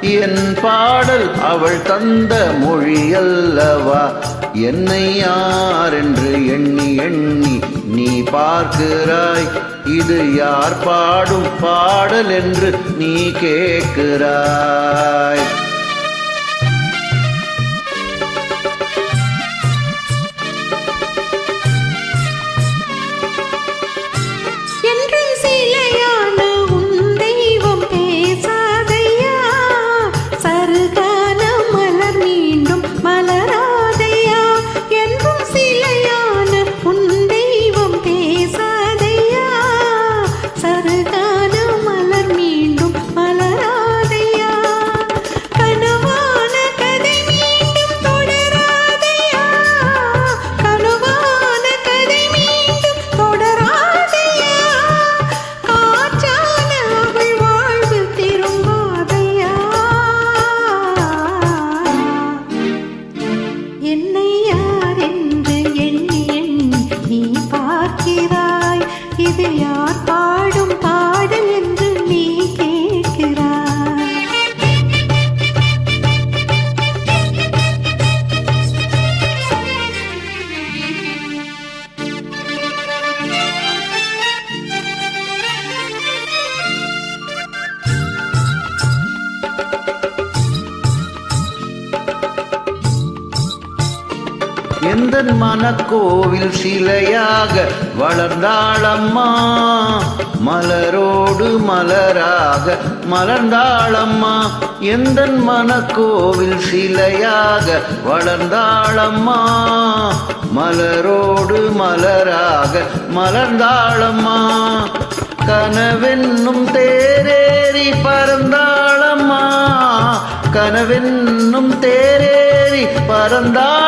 என் பாடல் அவள் தந்த மொழி அல்லவா என்னை யார் என்று எண்ணி எண்ணி நீ பார்க்கிறாய். இது யார் பாடும் பாடல் என்று நீ கேட்கிறாய். இது எந்த மனக்கோவில் சிலையாக வளர்ந்தாளம்மா? மலரோடு மலராக மலர்ந்தாளம்மா? எந்த மனக்கோவில் சிலையாக வளர்ந்தாளம்மா? மலரோடு மலராக மலர்ந்தாளம்மா? கனவென்னும் தேரேறி பறந்தாளம்மா? கனவென்னும் தேரேறி பறந்தாள்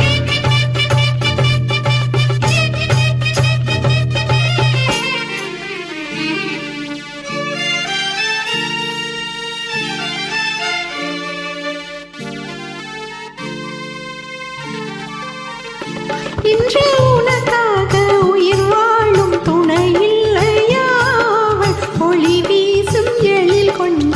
இன்று உனக்காக உயிர் வாழும் துணை இல்லையா? ஒளி வீசும் எழில் கொண்ட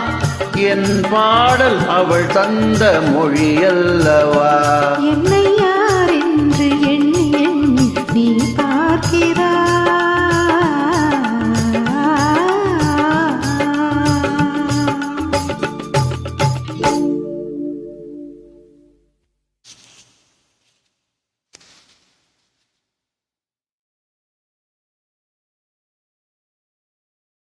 என் பாடல் அவள் தந்த மொழி அல்லவா என்னை யார் என்று எண்ணி எண்ணி நீ பார்க்க